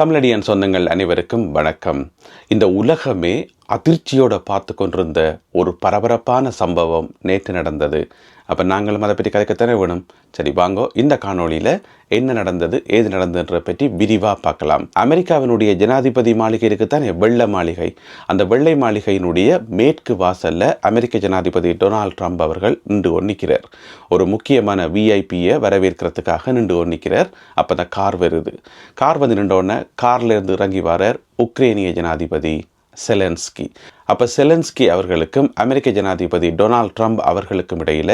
தமிழடியன் சொந்தங்கள் அனைவருக்கும் வணக்கம். இந்த உலகமே அதிர்ச்சியோட பார்த்து கொண்டிருந்த ஒரு பரபரப்பான சம்பவம் நேற்று நடந்தது. அப்போ நாங்களும் அதை பற்றி கதைக்கத்தானே வேணும்? சரி வாங்கோ. இந்த காணொளியில் என்ன நடந்தது ஏது நடந்ததுன்ற பற்றி விரிவாக பார்க்கலாம். அமெரிக்காவினுடைய ஜனாதிபதி மாளிகை இருக்குத்தானே வெள்ளை மாளிகை. அந்த வெள்ளை மாளிகையினுடைய மேற்கு வாசலில் அமெரிக்க ஜனாதிபதி டொனால்ட் ட்ரம்ப் அவர்கள் நின்று ஒன்னிக்கிறார் ஒரு முக்கியமான விஐபியை வரவேற்கிறதுக்காக நின்று ஒன்றிக்கிறார் அப்போ அந்த கார் வருது. கார் வந்து நின்றோடனே கார்லேருந்து இறங்கி வரார் உக்ரேனிய ஜனாதிபதி செலன்ஸ்கி. அப்போ செலன்ஸ்கி அவர்களுக்கும் அமெரிக்க ஜனாதிபதி டொனால்ட் ட்ரம்ப் அவர்களுக்கும் இடையில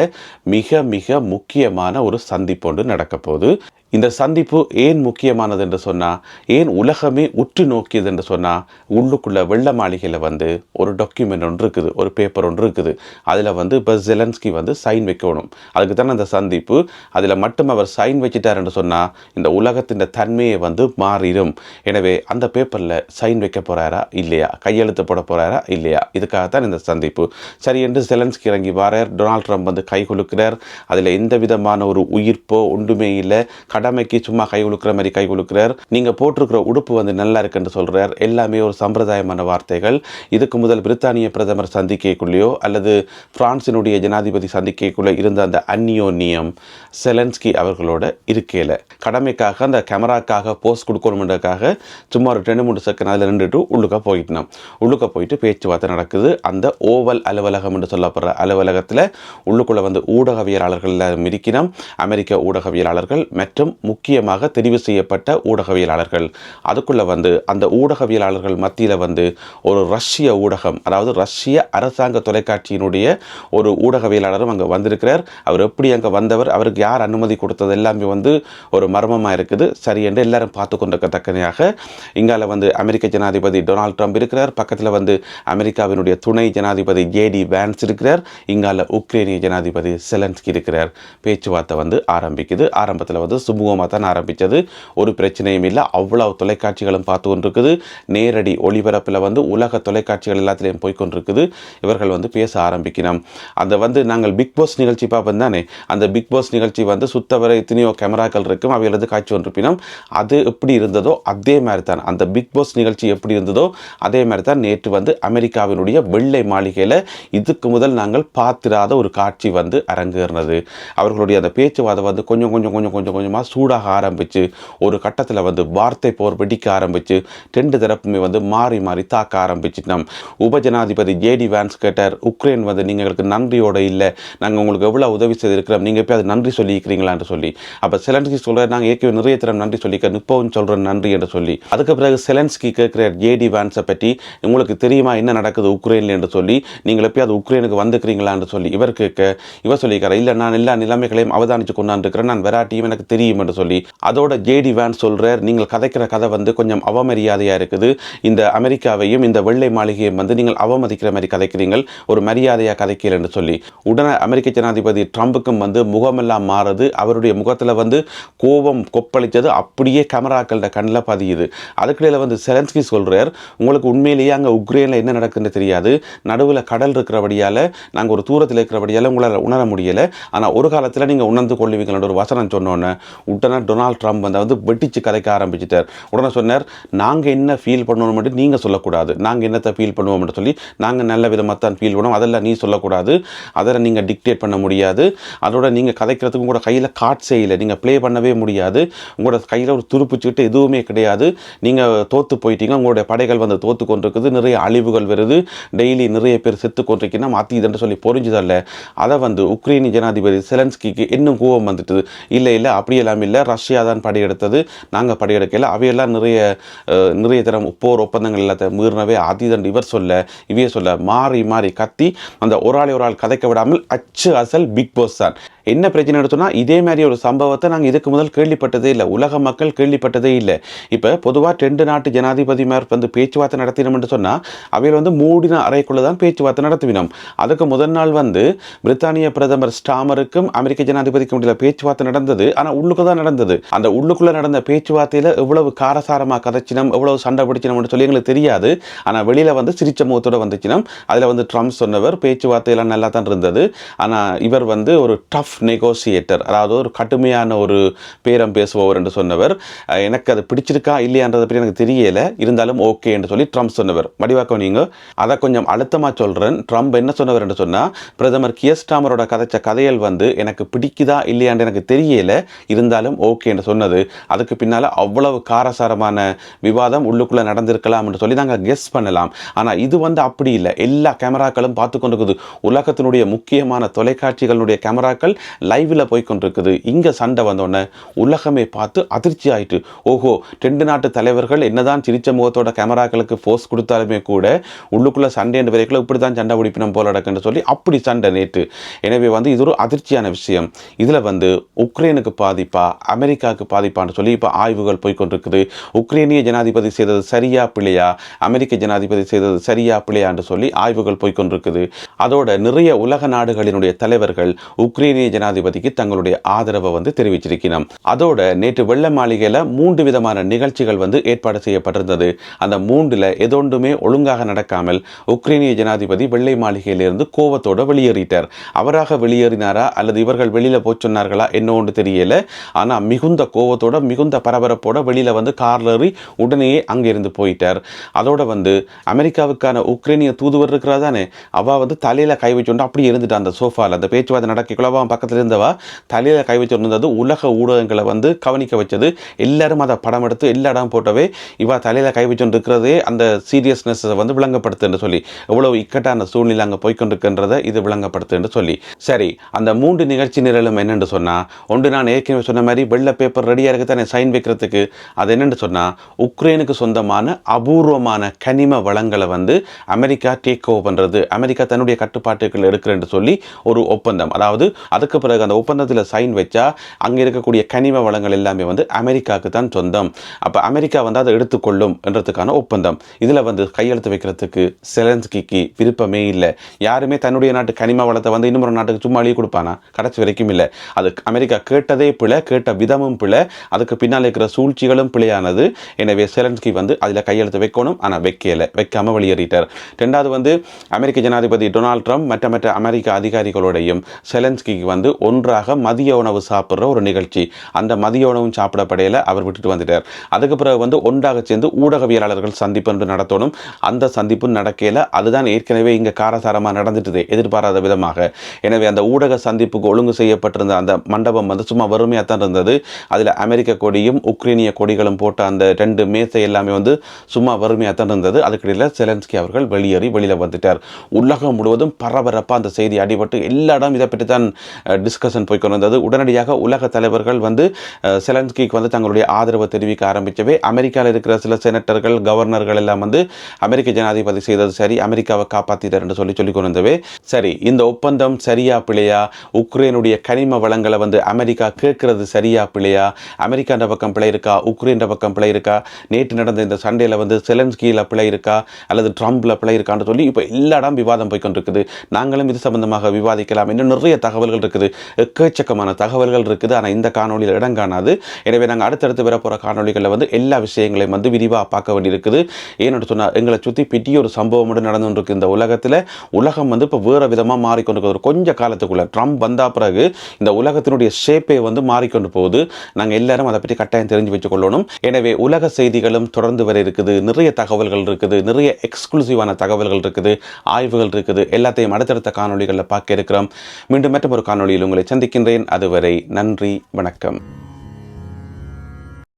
மிக மிக முக்கியமான ஒரு சந்திப்பு ஒன்று நடக்க போகுது. இந்த சந்திப்பு ஏன் முக்கியமானது என்று சொன்னால் ஏன் உலகமே உற்று நோக்கியது என்று சொன்னால் உள்ளுக்குள்ள வெள்ள மாளிகையில் வந்து ஒரு டாக்குமெண்ட் ஒன்று இருக்குது ஒரு பேப்பர் ஒன்று இருக்குது. அதில் வந்து இப்போ ஜெலன்ஸ்கி வந்து சைன் வைக்கணும். அதுக்கு தானே அந்த சந்திப்பு. அதில் மட்டும் அவர் சைன் வச்சிட்டார் என்று சொன்னால் இந்த உலகத்தின் தன்மையை வந்து மாறிடும். எனவே அந்த பேப்பரில் சைன் வைக்க போகிறாரா இல்லையா? கையெழுத்து போட போகிறாரா இல்லை இல்லையா? இதுக்காகத்தான் இந்த சந்திப்பு. சரி என்று செலன்ஸ்கி இறங்கி வாரார். டொனால்ட் ட்ரம்ப் வந்து கை குலுக்கிறார். அதில் எந்த விதமான ஒரு உயிர்ப்போ ஒன்றுமே இல்லை. கடமைக்கு சும்மா கை குலுக்கிற மாதிரி கை குலுக்கிறார். நீங்கள் போட்டிருக்கிற உடுப்பு வந்து நல்லா இருக்குன்னு சொல்கிறார் எல்லாமே ஒரு சம்பிரதாயமான வார்த்தைகள். இதுக்கு முதல் பிரித்தானிய பிரதமர் சந்திக்கைக்குள்ளேயோ அல்லது பிரான்சினுடைய ஜனாதிபதி சந்திக்கைக்குள்ளே இருந்த அந்த அந்நியோன்னியம் செலன்ஸ்கி அவர்களோட இருக்கையில். கடமைக்காக அந்த கேமராக்காக போஸ்ட் கொடுக்கணுன்றதுக்காக சும்மா ஒரு ரெண்டு மூணு செகண்ட் அதில் நின்றுட்டு உள்ளுக்க போயிட்டோம் உள்ளுக்க போயிட்டு பேச்சு பேச்சுவார்த்தை நடக்குது. அந்த ஓவல் அலுவலகம் என்று சொல்லப்படுற அலுவலகத்தில் உள்ளுக்குள்ளே வந்து ஊடகவியலாளர்கள் எல்லாரும் இருக்கிறோம் அமெரிக்க ஊடகவியலாளர்கள் மற்றும் முக்கியமாக தெரிவு செய்யப்பட்ட ஊடகவியலாளர்கள். அதுக்குள்ளே வந்து அந்த ஊடகவியலாளர்கள் மத்தியில் வந்து ஒரு ரஷ்ய ஊடகம் அதாவது ரஷ்ய அரசாங்க தொலைக்காட்சியினுடைய ஒரு ஊடகவியலாளரும் அங்கே வந்திருக்கிறார். அவர் எப்படி அங்கே வந்தவர் அவருக்கு யார் அனுமதி கொடுத்தது எல்லாமே வந்து ஒரு மர்மமாக இருக்குது. சரி என்று எல்லாரும் பார்த்து கொண்டிருக்கத்தக்கனையாக இங்கால வந்து அமெரிக்க ஜனாதிபதி டொனால்ட் ட்ரம்ப் இருக்கிறார். பக்கத்தில் வந்து அமெரிக்காவினுடைய துணை ஜனாதிபதி ஜேடி வேன்ஸ் இருக்கிறார். இங்கால உக்ரைனிய ஜனாதிபதி செலன்ஸ்கி இருக்கிறார். பேச்சுவார்த்தை வந்து ஆரம்பிக்குது. ஆரம்பத்தில் வந்து சுமூகமாக தான் ஆரம்பித்தது ஒரு பிரச்சனையும் இல்லை. அவ்வளவு தொலைக்காட்சிகளும் பார்த்து கொண்டிருக்குது. நேரடி ஒளிபரப்பில் வந்து உலக தொலைக்காட்சிகள் எல்லாத்துலேயும் போய்கொண்டிருக்குது இவர்கள் வந்து பேச ஆரம்பிக்கணும். அந்த வந்து நாங்கள் பிக் பாஸ் நிகழ்ச்சி பார்ப்போம் தானே? அந்த பிக் பாஸ் நிகழ்ச்சி வந்து சுத்தவரை எத்தனையோ கேமராக்கள் இருக்கும். அவையிலிருந்து காட்சி கொண்டிருப்பினோம் அது எப்படி இருந்ததோ அதே மாதிரி தான். அந்த பிக் பாஸ் நிகழ்ச்சி எப்படி இருந்ததோ அதே மாதிரி தான் நேற்று வந்து அமெரிக்காவினுடைய வெள்ளை மாளிகையில் இதுக்கு முதல் நாங்கள் பார்த்திராத ஒரு காட்சி வந்து அரங்கேறினது. அவர்களுடைய அந்த பேச்சுவாதம் வந்து கொஞ்சம் கொஞ்சம் கொஞ்சம் கொஞ்சம் கொஞ்சமாக சூடாக ஆரம்பித்து ஒரு கட்டத்தில் வந்து வார்த்தை போர் வெடிக்க ஆரம்பித்து ரெண்டு தரப்புமே வந்து மாறி மாறி தாக்க ஆரம்பிச்சிட்டோம். உபஜனாதிபதி ஜேடி வேன்ஸ் கேட்டார் உக்ரைன் வந்து நீங்கள் எங்களுக்கு நன்றியோட இல்லை நாங்கள் உங்களுக்கு எவ்வளோ உதவி செய்திருக்கிறோம் நீங்கள் போய் அது நன்றி சொல்லியிருக்கிறீங்களான்னு சொல்லி. அப்போ செலன்ஸ்கி சொல்கிறார் நாங்கள் ஏற்கனவே நிறைய தரம் நன்றி சொல்லிக்க இப்போவும் சொல்கிறேன் நன்றி என்று சொல்லி. அதுக்கு பிறகு செலன்ஸ்கி கேட்குற ஜேடி வேன்ஸை பற்றி உங்களுக்கு தெரியுமா என்ன நடக்குது உக்ரைனில் என்று சொல்லி நீங்கள் எப்பயாவது உக்ரைனுக்கு வந்துக்கிறீங்களா என்று சொல்லி இவர் கேட்க இவர் சொல்லியிருக்காரு இல்லை நான் எல்லா நிலைமைகளையும் அவதானித்து கொண்டாந்துருக்கிறேன். நான் வெராட்டியும் எனக்கு தெரியும் என்று சொல்லி. அதோட ஜேடி வேன் சொல்கிறார் நீங்கள் கதைக்கிற கதை வந்து கொஞ்சம் அவமரியாதையாக இருக்குது. இந்த அமெரிக்காவையும் இந்த வெள்ளை மாளிகையும் வந்து நீங்கள் அவமதிக்கிற மாதிரி கதைக்கிறீங்கள் ஒரு மரியாதையாக கதைக்கிறேன் என்று சொல்லி. உடனே அமெரிக்க ஜனாதிபதி ட்ரம்புக்கும் வந்து முகமெல்லாம் மாறுது. அவருடைய முகத்தில் வந்து கோபம் கொப்பளித்தது. அப்படியே கேமராக்களோட கண்ணில் பதியுது. அதுக்கிடையில் வந்து செலன்ஸ்கி சொல்கிறார் உங்களுக்கு உண்மையிலேயே அங்கே உக்ரைனில் என்ன நடக்குதுன்னு தெரியாது. நடுவில் கடல் இருக்கிறபடியால் நாங்கள் ஒரு தூரத்தில் இருக்கிறபடியால் உங்களால் உணர முடியலை. ஆனால் ஒரு காலத்தில் நீங்கள் உணர்ந்து கொள்வீங்களோட ஒரு வசனம் சொன்னோன்னே உடனே டொனால்ட் ட்ரம்ப் வந்து வந்து வெட்டிச்சு கதைக்க ஆரம்பிச்சிட்டார். உடனே சொன்னார் நாங்கள் என்ன ஃபீல் பண்ணணும் மட்டும் நீங்கள் சொல்லக்கூடாது. நாங்கள் என்னத்தை ஃபீல் பண்ணுவோம்னு சொல்லி நாங்கள் நல்ல விதமாக தான் ஃபீல் பண்ணுவோம். அதெல்லாம் நீ சொல்லக்கூடாது. அதில் நீங்கள் டிக்டேட் பண்ண முடியாது. அதோட நீங்கள் கதைக்கிறதுக்கு உங்களோட கையில் காட் செய்யலை. நீங்கள் ப்ளே பண்ணவே முடியாது. உங்களோட கையில் ஒரு துருப்புச்சுக்கிட்டு எதுவுமே கிடையாது. நீங்கள் தோற்று போயிட்டீங்க. உங்களுடைய படைகள் வந்து தோற்று கொண்டிருக்குது. நிறைய அழிவுகள் வருது டெய்லி நிறைய பேர் செத்து கொண்டிருக்கீங்கன்னா மாற்றி இதன்று சொல்லி பொறிஞ்சுதல்ல. அதை வந்து உக்ரைனி ஜனாதிபதி செலன்ஸ்கிக்கு இன்னும் கோபம் வந்துட்டுது. இல்லை இல்லை அப்படியெல்லாம் இல்லை. ரஷ்யா தான் படையெடுத்தது. நாங்கள் படையெடுக்கல. அவையெல்லாம் நிறைய நிறைய தரம் போர் ஒப்பந்தங்கள் எல்லாத்தையும் மீறினவே. அதிதன் இவர் சொல்ல இவையே சொல்ல மாறி மாறி கத்தி அந்த ஒரு ஆளை ஒரு ஆள் கதைக்க விடாமல் அச்சு அசல் பிக் பாஸ் தான். என்ன பிரச்சனை எடுத்தோம்னா இதே மாதிரி ஒரு சம்பவத்தை நாங்கள் இதுக்கு முதல் கேள்விப்பட்டதே இல்லை. உலக மக்கள் கேள்விப்பட்டதே இல்லை. இப்போ பொதுவாக ரெண்டு நாட்டு ஜனாதிபதிமார் வந்து பேச்சுவார்த்தை நடத்தினோம்னு சொன்னால் அவையில் வந்து மூடின அறைக்குள்ளே தான் பேச்சுவார்த்தை நடத்தினோம். அதுக்கு முதல் நாள் வந்து பிரித்தானிய பிரதமர் ஸ்டாமருக்கும் அமெரிக்க ஜனாதிபதிக்கும் இடையில பேச்சுவார்த்தை நடந்தது. ஆனால் உள்ளுக்கு தான் நடந்தது. அந்த உள்ளுக்குள்ளே நடந்த பேச்சுவார்த்தையில் எவ்வளவு காரசாரமாக கதைச்சினம் எவ்வளவு சண்டை பிடிச்சினோம்னு சொல்லி எங்களுக்கு தெரியாது. ஆனால் வெளியில் வந்து சிரிச்ச முகத்தோட வந்துச்சினம். அதில் வந்து ட்ரம்ப் சொன்னவர் பேச்சுவார்த்தையெல்லாம் நல்லா தான் இருந்தது. ஆனால் இவர் வந்து ஒரு டஃப் நெகோசியேட்டர் அதாவது ஒரு கடுமையான ஒரு பேரம் பேசுபவர் என்று சொன்னவர். எனக்கு அது பிடிச்சிருக்கா இல்லையான்றதை பற்றி எனக்கு தெரியலை. இருந்தாலும் ஓகே என்று சொல்லி ட்ரம்ப் சொன்னவர். வடிவாக்கம் நீங்கள் அதை கொஞ்சம் அழுத்தமாக சொல்கிறேன் ட்ரம்ப் என்ன சொன்னவர் என்று சொன்னால் பிரதமர் கியஸ்டாமரோட கதைச்ச கதைகள் வந்து எனக்கு பிடிக்குதா இல்லையான்னு எனக்கு தெரியலை. இருந்தாலும் ஓகே என்று சொன்னது. அதுக்கு பின்னால் அவ்வளவு காரசாரமான விவாதம் உள்ளுக்குள்ளே நடந்திருக்கலாம் என்று சொல்லி நாங்கள் கெஸ் பண்ணலாம். ஆனால் இது வந்து அப்படி இல்லை. எல்லா கேமராக்களும் பார்த்து கொண்டிருக்குது. உலகத்தினுடைய முக்கியமான தொலைக்காட்சிகளுடைய கேமராக்கள் லைவில் போய் கொண்டிருக்குது இங்கே சண்டை வந்தோடனே உலகமே பார்த்து அதிர்ச்சி ஆயிட்டு ஓஹோ ரெண்டு நாட்டு தலைவர்கள் என்னதான் சிரிச்ச முகத்தோட கேமராக்களுக்கு ஃபோர்ஸ் கொடுத்தாலுமே கூட உள்ளுக்குள்ளே சண்டை என்று வரைக்கும் இப்படி தான் சண்டை பிடிப்பினம் போல நடக்குன்னு சொல்லி அப்படி சண்டை நேற்று. எனவே வந்து இது ஒரு அதிர்ச்சியான விஷயம். இதில் வந்து உக்ரைனுக்கு பாதிப்பா அமெரிக்காவுக்கு பாதிப்பான்னு சொல்லி இப்போ ஆய்வுகள் போய்கொண்டிருக்குது உக்ரைனிய ஜனாதிபதி செய்தது சரியா பிள்ளையா அமெரிக்க ஜனாதிபதி செய்தது சரியா பிள்ளையான்னு சொல்லி ஆய்வுகள் போய்கொண்டிருக்குது அதோட நிறைய உலக நாடுகளினுடைய தலைவர்கள் உக்ரைனிய ஜனாதிபதிக்கு தங்களுடைய ஆதரவை வந்து தெரிவிச்சிருக்கணும் அதோட நேற்று வெள்ள மாளிகையில் மூன்று விதமான நிகழ்ச்சிகள் வந்து ஏற்பாடு செய்யப்பட்டிருந்தது. அந்த மூன்றில் எதொன்றுமே ஒழுங்காக நடக்காமல் உக்ரைனிய ஜனாதிபதி வெள்ளை மாளிகையிலிருந்து கோவத்தோட வெளியேறிட்டார். அவராக வெளியேறினாரா அல்லது இவர்கள் வெளியில் போய் சொன்னார்களா என்ன ஒன்று தெரியல. ஆனால் மிகுந்த கோவத்தோட மிகுந்த பரபரப்போட வெளியில் வந்து கார்ல ஏறி உடனேயே அங்கிருந்து போயிட்டார். அதோட வந்து அமெரிக்காவுக்கான உக்ரைனிய தூதுவர் இருக்கிறா தானே வந்து தலையில் கை வச்சுட்டு அப்படியே இருந்துட்டு அந்த சோஃபாவில் அந்த பேச்சுவார்த்தை நடக்கக்குள்ளவா பக்கத்தில் இருந்தவா தலையில் கை வச்சு இருந்தது உலக ஊடகங்களை வந்து கவனிக்க வச்சது. எல்லாரும் அதை படம் எடுத்து எல்லா இடம் போட்டவே இவா தலையில் கை வச்சுட்டு இருக்கிறதே அந்த சீரியஸ்னஸ் வந்து விளங்கப்படுத்துன்னு சொல்லி. எவ்வளவு இக்கட்டான சூழ்நிலை அங்கே போய்க்கொண்டிருக்கின்றதை இது விளங்கப்படுத்துன்னு சொல்லி. சரி அந்த மூன்று நிகழ்ச்சி நிரலும் என்னென்று சொன்னால் ஒன்று நான் ஏற்கனவே சொன்ன மாதிரி வெள்ள பேப்பர் ரெடியாக இருக்க தானே சைன் வைக்கிறதுக்கு? அது என்னென்னு சொன்னால் உக்ரைனுக்கு சொந்தமான அபூர்வமான கனிம வளங்களை வந்து அமெரிக்கா டேக் ஓவர் பண்ணுறது அமெரிக்கா தன்னுடைய கட்டுப்பாட்டுகள் எடுக்கிறேன் சொல்லி ஒரு ஒப்பந்தம். அதாவது அதுக்கு பிறகு அந்த ஒப்பந்தத்தில் சைன் வச்சா அங்கே இருக்கக்கூடிய கனிம வளங்கள் எல்லாமே வந்து அமெரிக்காவுக்கு தான் சொந்தம். அப்போ அமெரிக்கா வந்து அதை எடுத்துக்கொள்ளும் என்றதுக்கான ஒப்பந்தம். இதில் வந்து கையெழுத்து வைக்கிறதுக்கு செலன்ஸ்கிக்கு விருப்பமே இல்லை. யாருமே தன்னுடைய நாட்டு கனிம வளத்தை வந்து இன்னொரு நாட்டுக்கு சும்மா அழிய கொடுப்பானா? கடைசி வரைக்கும் இல்லை. அது அமெரிக்கா கேட்டதே பிழை கேட்ட விதமும் பிழை. அதுக்கு பின்னால் இருக்கிற சூழ்ச்சிகளும் பிழையானது. எனவே செலன்ஸ்கி வந்து அதில் கையெழுத்து வைக்கணும். ஆனால் வைக்கலை. வைக்காமல் வெளியேறிட்டார். ரெண்டாவது வந்து அமெரிக்க ஜனாதிபதி டொனால்ட் ட்ரம்ப் மற்ற மற்ற அமெரிக்க அதிகாரிகளோடையும் செலன்ஸ்கிக்கு வந்து வந்து ஒன்றாக மதிய உணவு சாப்பிட்ற ஒரு நிகழ்ச்சி. அந்த மதிய உணவும் சாப்பிடப்படையில் அவர் விட்டுட்டு வந்துட்டார். அதுக்கு பிறகு வந்து ஒன்றாக சேர்ந்து ஊடகவியலாளர்கள் சந்திப்பு என்று நடத்தணும். அந்த சந்திப்பு நடக்கையில் அதுதான் ஏற்கனவே இங்கே காரசாரமாக நடந்துட்டுது எதிர்பாராத விதமாக. எனவே அந்த ஊடக சந்திப்புக்கு ஒழுங்கு செய்யப்பட்டிருந்த அந்த மண்டபம் வந்து சும்மா வறுமையாக தான் இருந்தது. அதில் அமெரிக்க கொடியும் உக்ரைனிய கொடிகளும் போட்ட அந்த ரெண்டு மேசை எல்லாமே வந்து சும்மா வறுமையாக தான் இருந்தது. அதுக்கிடையில் செலன்ஸ்கி அவர்கள் வெளியேறி வெளியில் வந்துட்டார். உலகம் முழுவதும் பரபரப்பாக அந்த செய்தி அடிபட்டு எல்லா இடம் இதை பற்றி தான் டிஸ்கஷன் போய் கொண்டு வந்தது உடனடியாக உலக தலைவர்கள் வந்து செலன்ஸ்கிக்கு வந்து தங்களுடைய ஆதரவை தெரிவிக்க ஆரம்பித்தவே அமெரிக்காவில் இருக்கிற சில செனட்டர்கள் கவர்னர்கள் எல்லாம் வந்து அமெரிக்க ஜனாதிபதி செய்தது சரி அமெரிக்காவை காப்பாற்றிட்டார் என்று சொல்லி சொல்லி கொண்டு வந்தவே சரி இந்த ஒப்பந்தம் சரியா பிழையா? உக்ரைனுடைய கனிம வளங்களை வந்து அமெரிக்கா கேட்கறது சரியா பிழையா? அமெரிக்காண்ட பக்கம் பிழை இருக்கா? உக்ரைன்ற பக்கம் பிழை இருக்கா? நேற்று நடந்த இந்த சண்டையில் வந்து செலன்ஸ்கியில் பிழை இருக்கா? அல்லது ட்ரம்ப்ல பிழை இருக்கான்னு சொல்லி இப்போ எல்லா இடம் விவாதம் போய்கொண்டிருக்குது நாங்களும் இது சம்பந்தமாக விவாதிக்கலாம். இன்னும் நிறைய தகவல்கள் இருக்குது. எக்கச்சக்கமான தகவல்கள் இருக்குது. ஆனால் இந்த காணொலியில் இடம் காணாது. எனவே நாங்கள் அடுத்தடுத்து வரப்போகிற போகிற காணொலிகளில் வந்து எல்லா விஷயங்களையும் வந்து விரிவாக பார்க்க வேண்டியிருக்குது. ஏன்னு சொன்னால் எங்களை சுற்றி பெரிய ஒரு சம்பவம் மட்டும் நடந்து இந்த உலகத்தில். உலகம் வந்து இப்போ வேறு விதமாக மாறிக்கொண்டு கொஞ்சம் காலத்துக்குள்ளே காலத்துக்குள்ள ட்ரம்ப் வந்தால் பிறகு இந்த உலகத்தினுடைய ஷேப்பே வந்து மாறிக்கொண்டு போகுது. நாங்கள் எல்லாரும் அதை பற்றி கட்டாயம் தெரிஞ்சு வச்சுக்கொள்ளணும். எனவே உலக செய்திகளும் தொடர்ந்து வர இருக்குது. நிறைய தகவல்கள் இருக்குது. நிறைய எக்ஸ்க்ளூசிவான தகவல்கள் இருக்குது. ஆய்வுகள் இருக்குது. எல்லாத்தையும் அடுத்தடுத்த காணொளிகளில் பார்க்க இருக்கிறோம். மீண்டும் மற்றும் ஒரு காணொளியில் உங்களை சந்திக்கின்றேன். அதுவரை நன்றி வணக்கம்.